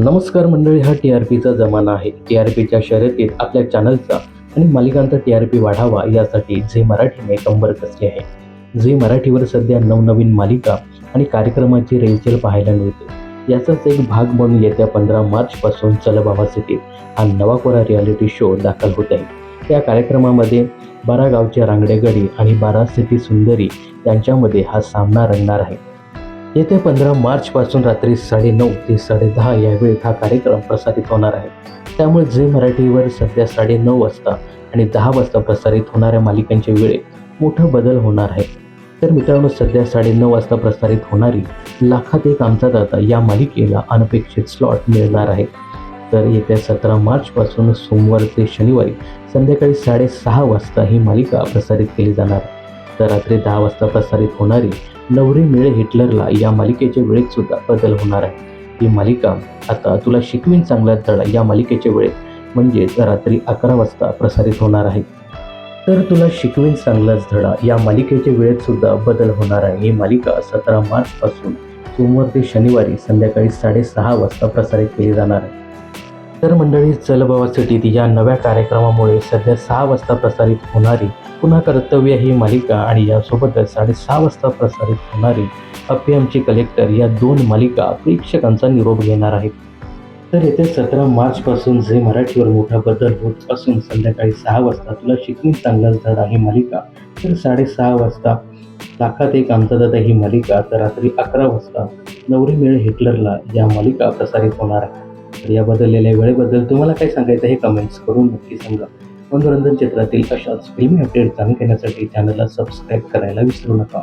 नमस्कार मंडळी हा टी आर पीचा जमाना आहे. टी आर पीच्या शर्यतीत आपल्या चॅनलचा आणि मालिकांचा टी आर पी वाढावा यासाठी झी मराठीने कंबर कसली आहे. झी मराठीवर सध्या नवनवीन मालिका आणि कार्यक्रमाची रेलचेल पाहायला मिळते. याचाच एक भाग म्हणून येत्या पंधरा मार्चपासून चलबाबा सिटीत हा नवा कोरा रियालिटी शो दाखल होत आहे. त्या कार्यक्रमामध्ये बारा गावच्या रांगडेगडी आणि बारा सिटी सुंदरी यांच्यामध्ये हा सामना रंगणार आहे. येत्या पंधरा मार्चपासून रात्री साडेनऊ ते साडेदहा या वेळेत हा कार्यक्रम प्रसारित होणार आहे. त्यामुळे जे मराठीवर सध्या साडेनऊ वाजता आणि दहा वाजता प्रसारित होणाऱ्या मालिकांच्या वेळेत मोठा बदल होणार आहे. तर मित्रांनो सध्या साडेनऊ वाजता प्रसारित होणारी लाखात एक आमचा दाता या मालिकेला अनपेक्षित स्लॉट मिळणार आहे. तर येत्या सतरा मार्चपासून सोमवार ते शनिवारी संध्याकाळी साडेसहा वाजता ही मालिका प्रसारित केली जाणार. आहे तर रात्री दहा वाजता प्रसारित होणारी नवरी मिळे हिटलरला या मालिकेच्या वेळेत सुद्धा बदल होणार आहे. ही मालिका आता तुला शिकवीन चांगला धडा या मालिकेच्या वेळेत म्हणजेच रात्री अकरा वाजता प्रसारित होणार आहे. तर तुला शिकवीन चांगलाच धडा या मालिकेच्या वेळेत सुद्धा बदल होणार आहे. ही मालिका सतरा मार्चपासून सोमवार ते शनिवारी संध्याकाळी साडेसहा वाजता प्रसारित केली जाणार आहे. तर मंडळी चलबावासाठीत या नव्या कार्यक्रमामुळे सध्या सहा वाजता प्रसारित होणारी पुन्हा कर्तव्य ही मालिका आणि यासोबतच साडेसहा वाजता प्रसारित होणारी अप्पियमची कलेक्टर या दोन मालिका प्रेक्षकांचा निरोप घेणार आहेत. तर येत्या सतरा मार्चपासून जे मराठीवर मोठा बदल होत असून संध्याकाळी सहा वाजता तुला शिकवीन चांगलाच धडा ही मालिका तर साडेसहा वाजता लाखात एक आमचा दादा ही मालिका तर रात्री अकरा वाजता नवरी मेळ हिटलरला या मालिका प्रसारित होणार आहे. तर या बदललेल्या वेळेबद्दल तुम्हाला काय सांगायचं हे कमेंट्स करून नक्की सांगा. मनोरंजन क्षेत्रातील अशाच फिल्मी अपडेट जाणून घेण्यासाठी चॅनलला सबस्क्राईब करायला विसरू नका.